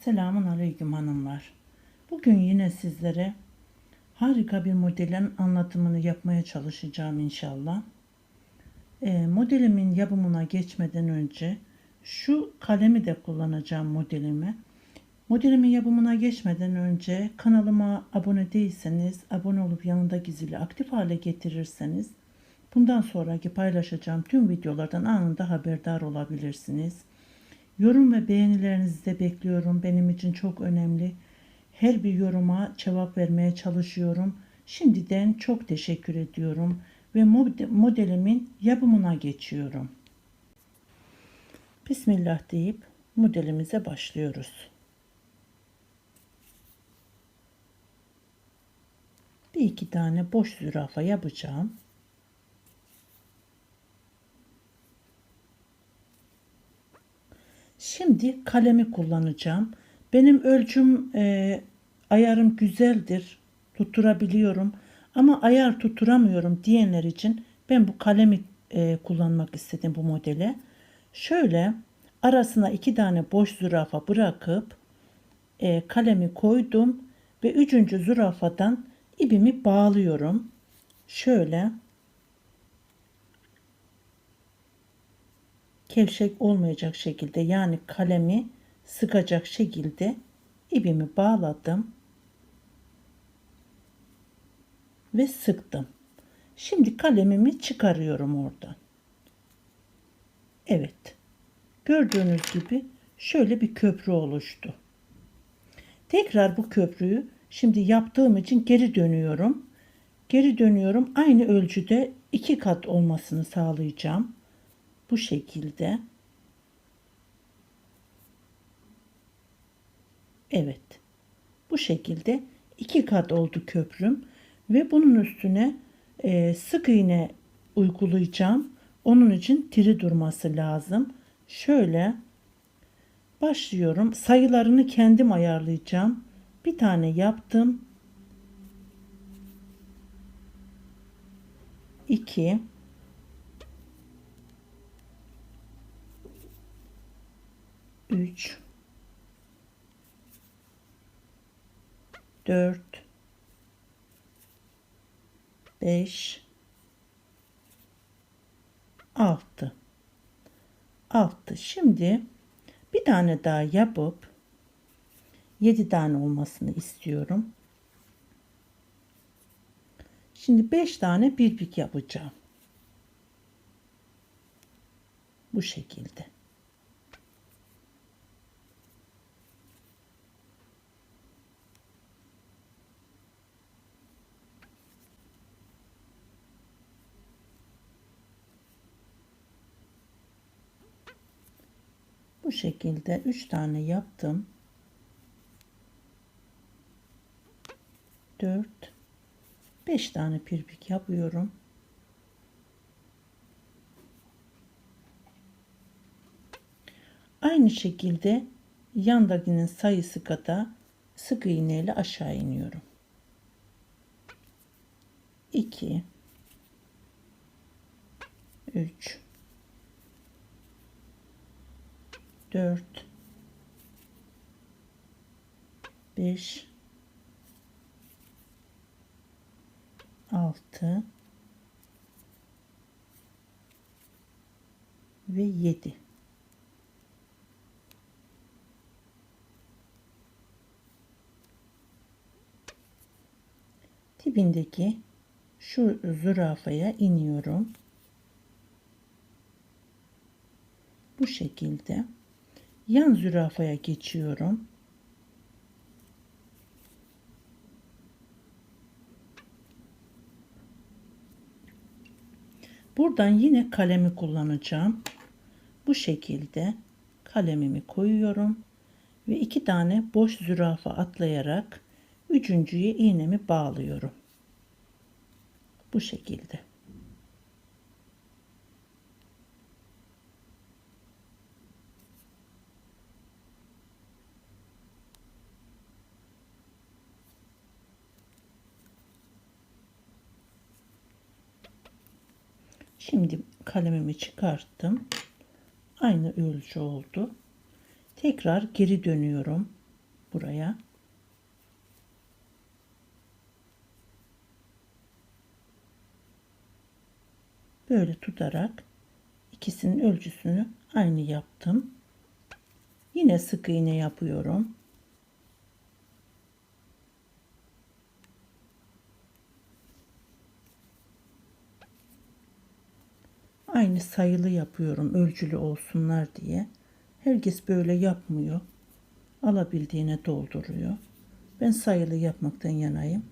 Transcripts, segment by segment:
Selamun Aleyküm hanımlar. Bugün yine sizlere harika bir modelin anlatımını yapmaya çalışacağım inşallah. Ee, modelimin yapımına geçmeden önce şu kalemi de kullanacağım modelime. Modelimin yapımına geçmeden önce kanalıma abone değilseniz abone olup yanındaki zili aktif hale getirirseniz bundan sonraki paylaşacağım tüm videolardan anında haberdar olabilirsiniz. Yorum ve beğenilerinizi de bekliyorum. Benim için çok önemli. Her bir yoruma cevap vermeye çalışıyorum. Şimdiden çok teşekkür ediyorum ve mod- modelimin yapımına geçiyorum. Bismillah deyip modelimize başlıyoruz. Bir iki tane boş zürafa yapacağım. Şimdi kalemi kullanacağım. Benim ölçüm e, ayarım güzeldir. Tutturabiliyorum. Ama ayar tutturamıyorum diyenler için ben bu kalemi e, kullanmak istedim bu modele. Şöyle arasına iki tane boş zürafa bırakıp e, kalemi koydum ve üçüncü zürafadan ipimi bağlıyorum. Şöyle kevşek olmayacak şekilde yani kalemi sıkacak şekilde ipimi bağladım ve sıktım. Şimdi kalemimi çıkarıyorum oradan. Evet. Gördüğünüz gibi şöyle bir köprü oluştu. Tekrar bu köprüyü şimdi yaptığım için geri dönüyorum. Geri dönüyorum. Aynı ölçüde iki kat olmasını sağlayacağım bu şekilde. Evet. Bu şekilde iki kat oldu köprüm ve bunun üstüne e, sık iğne uygulayacağım. Onun için tiri durması lazım. Şöyle başlıyorum. Sayılarını kendim ayarlayacağım. Bir tane yaptım. 2 3 4 5 6 6 şimdi bir tane daha yapıp 7 tane olmasını istiyorum. Şimdi 5 tane birpik yapacağım. Bu şekilde. Bu şekilde 3 tane yaptım. 4 5 tane pirpik yapıyorum. Aynı şekilde yandakinin sayısı kadar sık iğne ile aşağı iniyorum. 2 3 4 5 6 ve 7 dibindeki şu zürafaya iniyorum. Bu şekilde yan zürafaya geçiyorum. Buradan yine kalemi kullanacağım. Bu şekilde kalemimi koyuyorum ve iki tane boş zürafa atlayarak üçüncüye iğnemi bağlıyorum. Bu şekilde. Şimdi kalemimi çıkarttım. Aynı ölçü oldu. Tekrar geri dönüyorum buraya. Böyle tutarak ikisinin ölçüsünü aynı yaptım. Yine sık iğne yapıyorum. Aynı sayılı yapıyorum ölçülü olsunlar diye. Herkes böyle yapmıyor. Alabildiğine dolduruyor. Ben sayılı yapmaktan yanayım.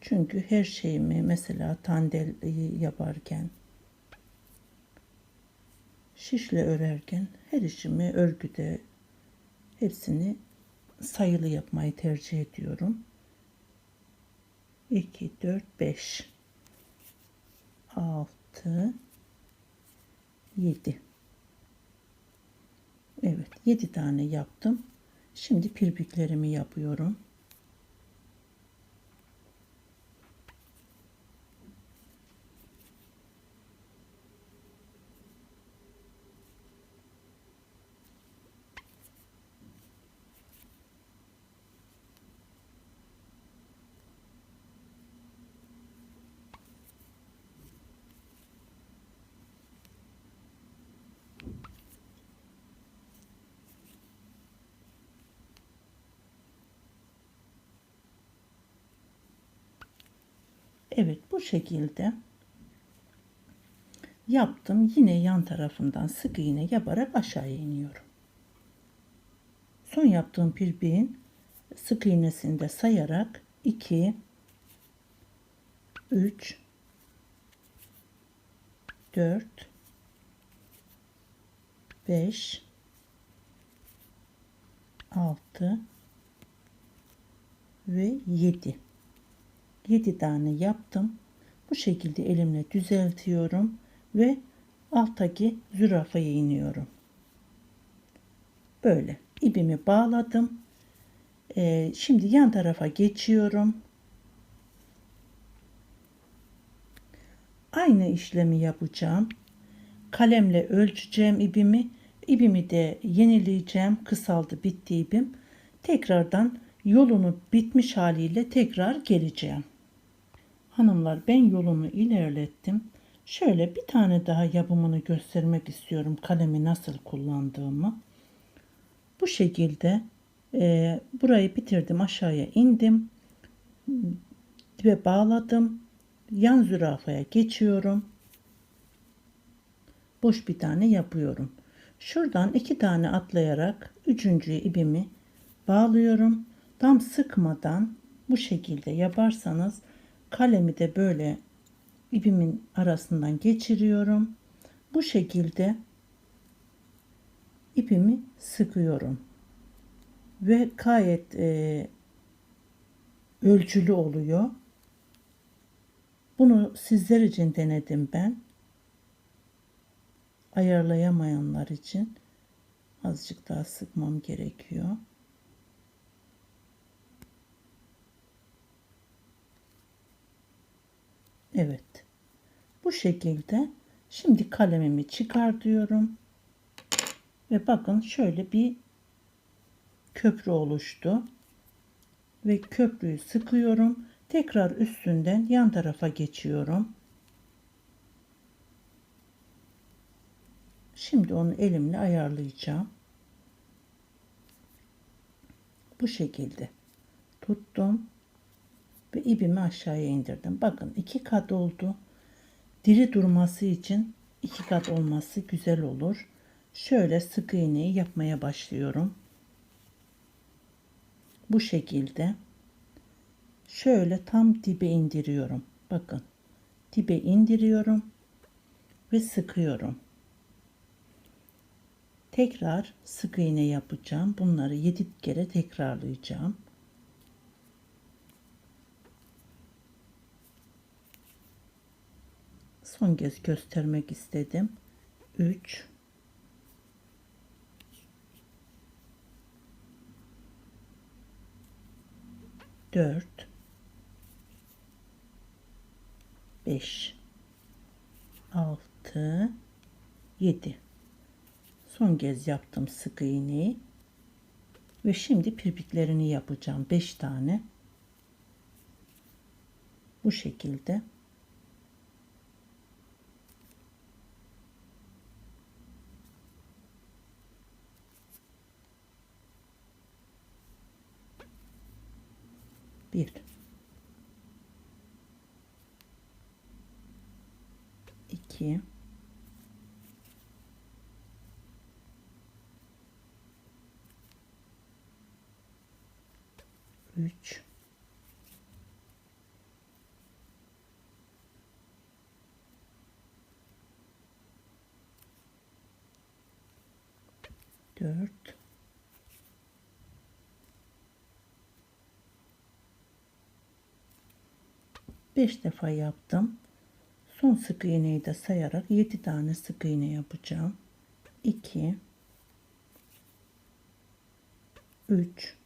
Çünkü her şeyimi mesela tandel yaparken şişle örerken her işimi örgüde hepsini sayılı yapmayı tercih ediyorum. 2 4 5 6 7 Evet 7 tane yaptım. Şimdi pirpiklerimi yapıyorum. Evet bu şekilde yaptım. Yine yan tarafından sık iğne yaparak aşağıya iniyorum. Son yaptığım pirpiğin sık iğnesini de sayarak 2 3 4 5 6 ve 7 7 tane yaptım. Bu şekilde elimle düzeltiyorum ve alttaki zürafaya iniyorum. Böyle ipimi bağladım. Ee, şimdi yan tarafa geçiyorum. Aynı işlemi yapacağım. Kalemle ölçeceğim ipimi. İpimi de yenileyeceğim. Kısaldı bitti ipim. Tekrardan yolunu bitmiş haliyle tekrar geleceğim. Hanımlar ben yolumu ilerlettim. Şöyle bir tane daha yapımını göstermek istiyorum kalemi nasıl kullandığımı. Bu şekilde e, burayı bitirdim aşağıya indim ve bağladım. Yan zürafaya geçiyorum. Boş bir tane yapıyorum. Şuradan iki tane atlayarak üçüncü ipimi bağlıyorum. Tam sıkmadan bu şekilde yaparsanız kalemi de böyle ipimin arasından geçiriyorum. Bu şekilde ipimi sıkıyorum. Ve gayet e, ölçülü oluyor. Bunu sizler için denedim ben. Ayarlayamayanlar için azıcık daha sıkmam gerekiyor. Evet. Bu şekilde şimdi kalemimi çıkar diyorum. Ve bakın şöyle bir köprü oluştu. Ve köprüyü sıkıyorum. Tekrar üstünden yan tarafa geçiyorum. Şimdi onu elimle ayarlayacağım. Bu şekilde tuttum ve ipimi aşağıya indirdim. Bakın iki kat oldu. Diri durması için iki kat olması güzel olur. Şöyle sık iğneyi yapmaya başlıyorum. Bu şekilde şöyle tam dibe indiriyorum. Bakın dibe indiriyorum ve sıkıyorum. Tekrar sık iğne yapacağım. Bunları 7 kere tekrarlayacağım. Son kez göstermek istedim. 3 4 5 6 7 son kez yaptım sık iğneyi. Ve şimdi pirpiklerini yapacağım 5 tane. Bu şekilde. Bir. iki. Üç. Dört. 5 defa yaptım. Son sık iğneyi de sayarak 7 tane sık iğne yapacağım. 2 3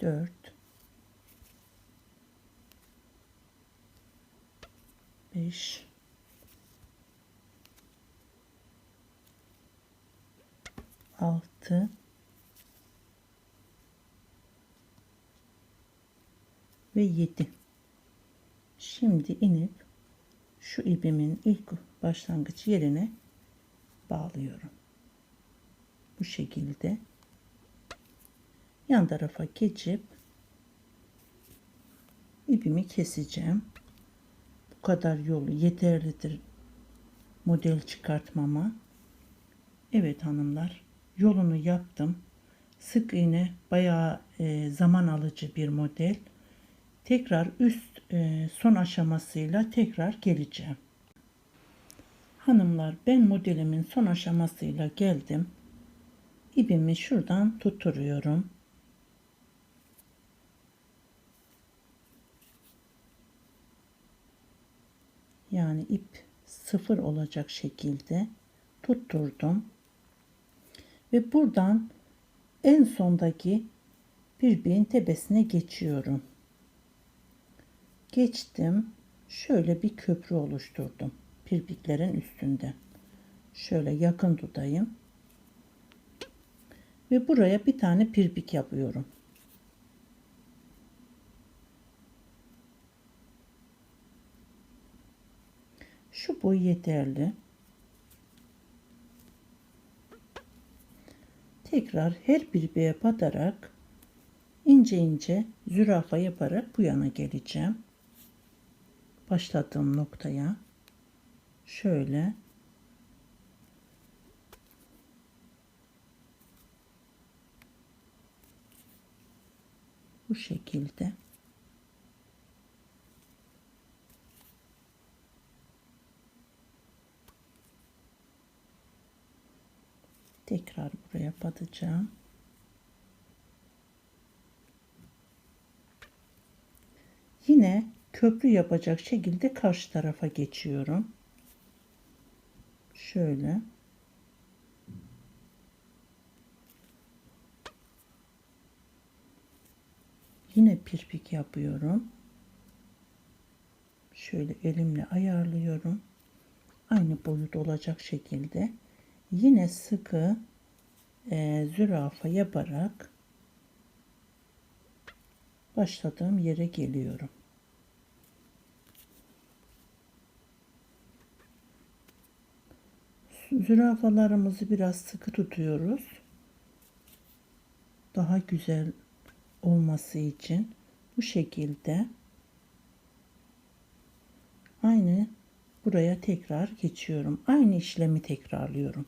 4 5 6 ve 7 şimdi inip şu ipimin ilk başlangıç yerine bağlıyorum. Bu şekilde yan tarafa geçip ipimi keseceğim. Bu kadar yolu yeterlidir model çıkartmama. Evet hanımlar yolunu yaptım. Sık iğne bayağı e, zaman alıcı bir model tekrar üst e, son aşamasıyla tekrar geleceğim. Hanımlar ben modelimin son aşamasıyla geldim. İpimi şuradan tutturuyorum. Yani ip sıfır olacak şekilde tutturdum. Ve buradan en sondaki birbirinin tepesine geçiyorum geçtim. Şöyle bir köprü oluşturdum. Pirpiklerin üstünde. Şöyle yakın tutayım. Ve buraya bir tane pirpik yapıyorum. Şu boy yeterli. Tekrar her pirpiğe batarak ince ince zürafa yaparak bu yana geleceğim başladığım noktaya şöyle bu şekilde tekrar buraya batacağım. Yine köprü yapacak şekilde karşı tarafa geçiyorum. Şöyle. Yine pirpik yapıyorum. Şöyle elimle ayarlıyorum. Aynı boyut olacak şekilde. Yine sıkı e, zürafa yaparak başladığım yere geliyorum. Zürafalarımızı biraz sıkı tutuyoruz. Daha güzel olması için bu şekilde aynı buraya tekrar geçiyorum. Aynı işlemi tekrarlıyorum.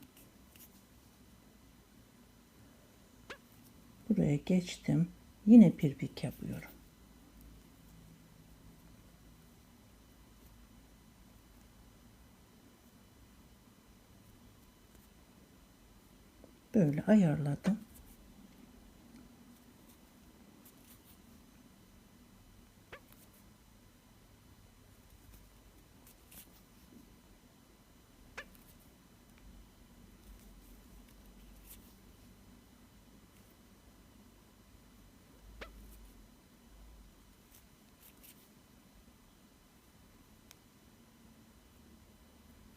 Buraya geçtim. Yine pirpik yapıyorum. Böyle ayarladım.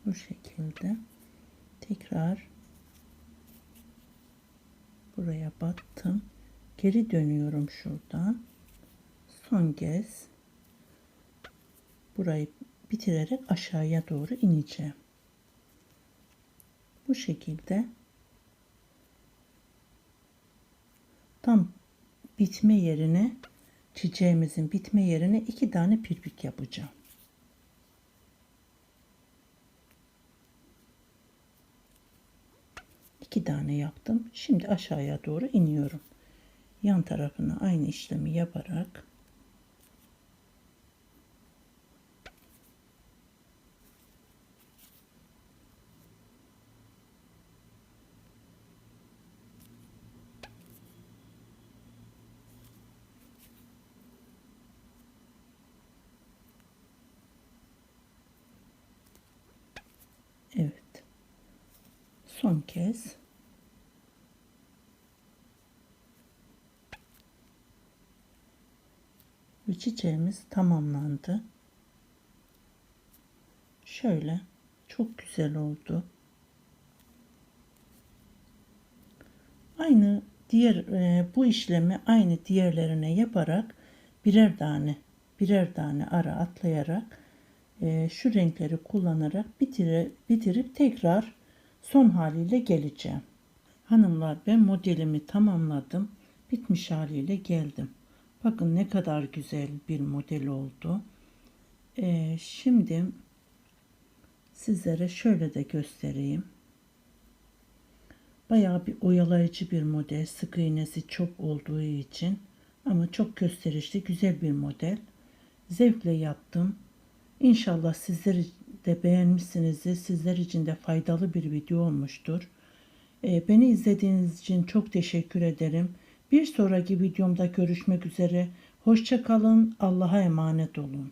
bu şekilde Tekrar buraya battım. Geri dönüyorum şuradan. Son kez burayı bitirerek aşağıya doğru ineceğim. Bu şekilde tam bitme yerine çiçeğimizin bitme yerine iki tane pirpik yapacağım. İki tane yaptım. Şimdi aşağıya doğru iniyorum. Yan tarafına aynı işlemi yaparak Evet. Son kez ve çiçeğimiz tamamlandı. Şöyle çok güzel oldu. Aynı diğer e, bu işlemi aynı diğerlerine yaparak birer tane birer tane ara atlayarak e, şu renkleri kullanarak bitire, bitirip tekrar son haliyle geleceğim. Hanımlar ben modelimi tamamladım. Bitmiş haliyle geldim. Bakın ne kadar güzel bir model oldu. E, şimdi sizlere şöyle de göstereyim. Bayağı bir oyalayıcı bir model. Sık iğnesi çok olduğu için ama çok gösterişli güzel bir model. Zevkle yaptım. İnşallah sizler de beğenmişsinizdir. Sizler için de faydalı bir video olmuştur. Ee, beni izlediğiniz için çok teşekkür ederim. Bir sonraki videomda görüşmek üzere. Hoşça kalın. Allah'a emanet olun.